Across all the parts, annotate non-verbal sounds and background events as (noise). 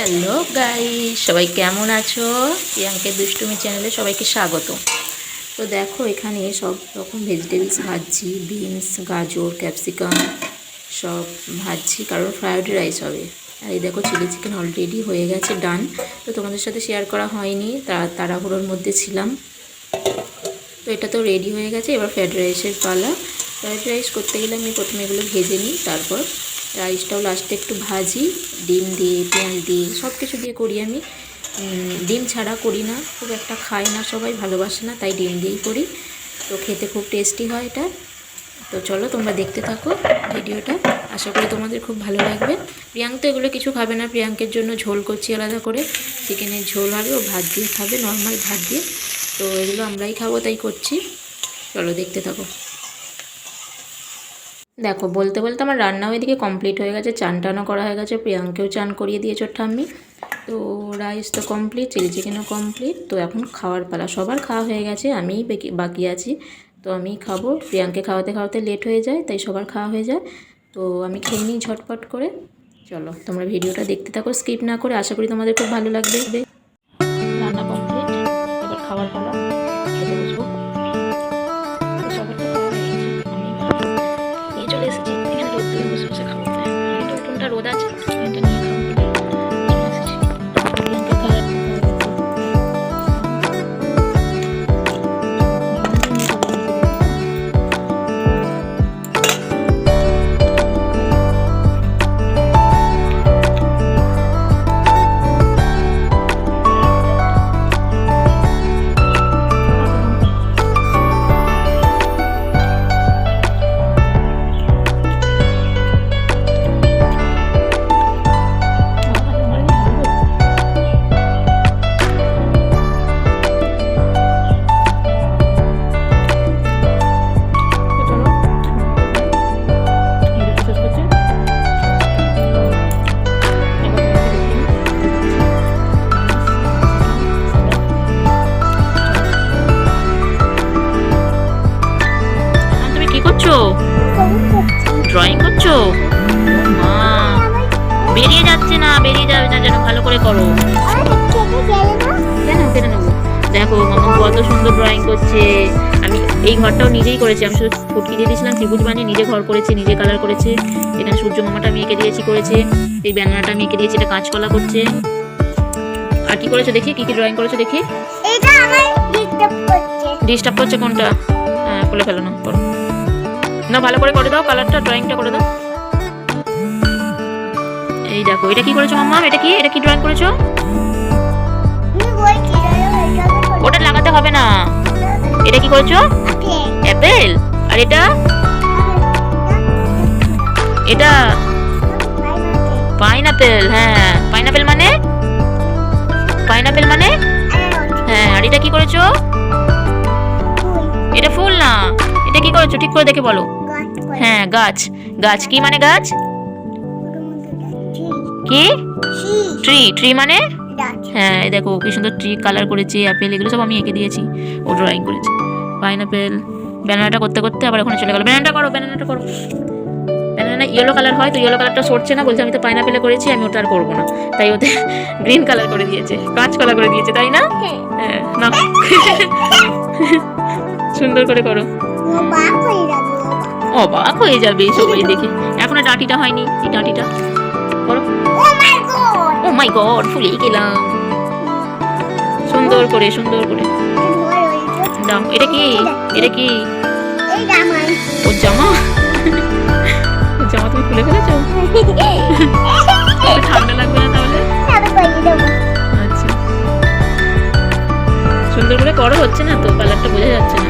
গাই সবাই কেমন আছো? প্রিয়াঙ্কের দুষ্টুমি চ্যানেলে সবাইকে স্বাগত তো দেখো, এখানে সব রকম ভেজিটেবলস ভাজছি বিনস গাজর ক্যাপসিকাম সব ভাজছি, কারণ ফ্রায়েড রাইস হবে। আর এই দেখো চিলি চিকেন অলরেডি হয়ে গেছে ডান তো তোমাদের সাথে শেয়ার করা হয়নি তারা তাড়াহুড়োর মধ্যে ছিলাম। তো এটা তো রেডি হয়ে গেছে, এবার ফ্রায়েড রাইসের পালা। ফ্রায়েড রাইস করতে গেলে আমি প্রথমে এগুলো ভেজে নিই, তারপর রাইসটাও লাস্টে একটু ভাজি, ডিম দিয়ে পেঁয়াজ দিয়ে সব কিছু দিয়ে করি আমি। ডিম ছাড়া করি না, খুব একটা খায় না সবাই, ভালোবাসে না, তাই ডিম দিয়েই করি। তো খেতে খুব টেস্টি হয় এটা। তো চলো তোমরা দেখতে থাকো ভিডিওটা। আশা করি তোমাদের খুব ভালো লাগবে। প্রিয়াঙ্ক তো এগুলো কিছু খাবে না, প্রিয়াঙ্কের জন্য ঝোল করছি আলাদা করে। চিকেনের ঝোল হবে, ও ভাত দিয়ে খাবে নর্মাল ভাত দিয়ে। তো এগুলো আমরাই খাব, তাই করছি। চলো দেখতে থাকো। দেখো, বলতে বলতে আমার রান্নাও এদিকে কমপ্লিট হয়ে গেছে চান টানও করা হয়ে গেছে, প্রিয়াঙ্কেও চান করিয়ে দিয়েছ ঠাম্মি। তো রাইস তো কমপ্লিট চিলি চিকেনও কমপ্লিট তো এখন খাওয়ার পালা। সবার খাওয়া হয়ে গেছে, আমিই বাকি- আছি। তো আমি খাব। প্রিয়াঙ্কে খাওয়াতে খাওয়াতে লেট হয়ে যায়, তাই সবার খাওয়া হয়ে যায়। তো আমি খেয়ে নিই ঝটপট করে। চলো, তোমরা ভিডিওটা দেখতে থাকো স্কিপ না করে, আশা করি তোমাদের খুব ভালো লাগবে। ড্রয়িং করছ? মা বেরিয়ে যাচ্ছে না বেরিয়ে যাবে না যেন ভালো করে করো। কেন? কেটে নেব? দেখো মামা কত সুন্দর ড্রয়িং করছে। আমি এই ঘরটাও নিজেই করেছি। আমি শুধু ফুটকি দিয়ে দিয়েছিলাম ত্রিভুজ বানিয়ে নিজে ঘর করেছে নিজে কালার করেছে। এখানে সূর্য মামাটা আমি এঁকে দিয়েছি করেছে। এই ব্যানারটা আমি এঁকে দিয়েছি এটা কাঁচকলা করছে। আর কি করেছ দেখি? কি কি ড্রয়িং করেছ দেখি? ডিস্টার্ব করছে। ডিস্টার্ব করছে কোনটা? হ্যাঁ খুলে ফেলো না করো। না, ভালো করে করে দাও কালারটা ড্রয়িংটা করে দাও। এই দেখো, এটা কি করেছ মাম্মা? এটা কি? এটা কি ড্রয়িং করেছ? ওটা লাগাতে হবে না। এটা কি করেছ? অ্যাপেল আর এটা? এটা? পাইনাপেল হ্যাঁ। পাইনাপেল মানে? পাইনাপেল মানে? হ্যাঁ আর এটা কি করেছ? এটা ফুল না। এটা কি করেছ? ঠিক করে দেখে বলো। হ্যাঁ গাছ। গাছ কি মানে গাছ? কি? ট্রি ট্রি মানে? হ্যাঁ দেখো কি সুন্দর ট্রি কালার করেছি অ্যাপেল এগুলো সব আমি এঁকে দিয়েছি। ও ড্রয়িং করেছে। পাইনাপেল ব্যানানাটা করতে করতে আবার ওখানে চলে গেল। ব্যানানাটা করো ব্যানানাটা করো। ব্যানানা ইয়েলো কালার হয় তো ইয়েলো কালারটা সরছে না বলছে আমি তো পাইনাপেলে করেছি আমি ওটা আর করব না। তাই ওতে গ্রিন কালার করে দিয়েছে কাঁচ কালার করে দিয়েছে তাই না? হ্যাঁ। না। (laughs) সুন্দর করে করো। অবাক হয়ে যাবে সবাই দেখে। এখনও ডাঁটিটা হয়নি। এই ডাঁটিটা? করো ও মাই গড! ফুলেই গেলাম। সুন্দর করে সুন্দর করে। দাও এটা কি? এটা কি? ওর জামা? ওর জামা তুমি খুলে ফেলেছো? ঠান্ডা লাগবে না তাহলে? আচ্ছা। সুন্দর করে করো হচ্ছে না তো? কালারটা বোঝা যাচ্ছে না।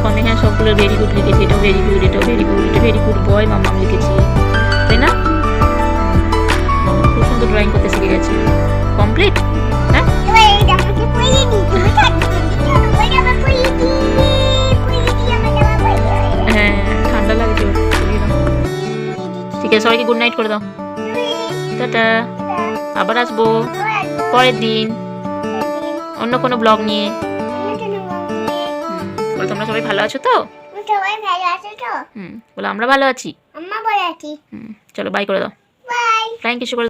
দেখো আমি এখানে সবগুলো ভেরি গুড লিখেছি এটাও ভেরি গুড এটাও ভেরি গুড এটা ভেরি গুড বয় মাম্মাম লিখেছি তাই না? খুব সুন্দর ড্রয়িং করতে শিখে গেছে। কমপ্লিট হ্যাঁ? হ্যাঁ ঠান্ডা লাগছে। ঠিক আছে, সবাইকে গুড নাইট করে দাও। টাটা। আবার আসব। পরের দিন। অন্য কোনো ব্লগ নিয়ে। বলো তোমরা সবাই ভালো আছো তো? সবাই ভালো আছো তো? হুম বলো আমরা ভালো আছি? আম্মা ভালো আছি। হুম চলো বাই করে দাও। বাই থ্যাংক ইউ করে দাও।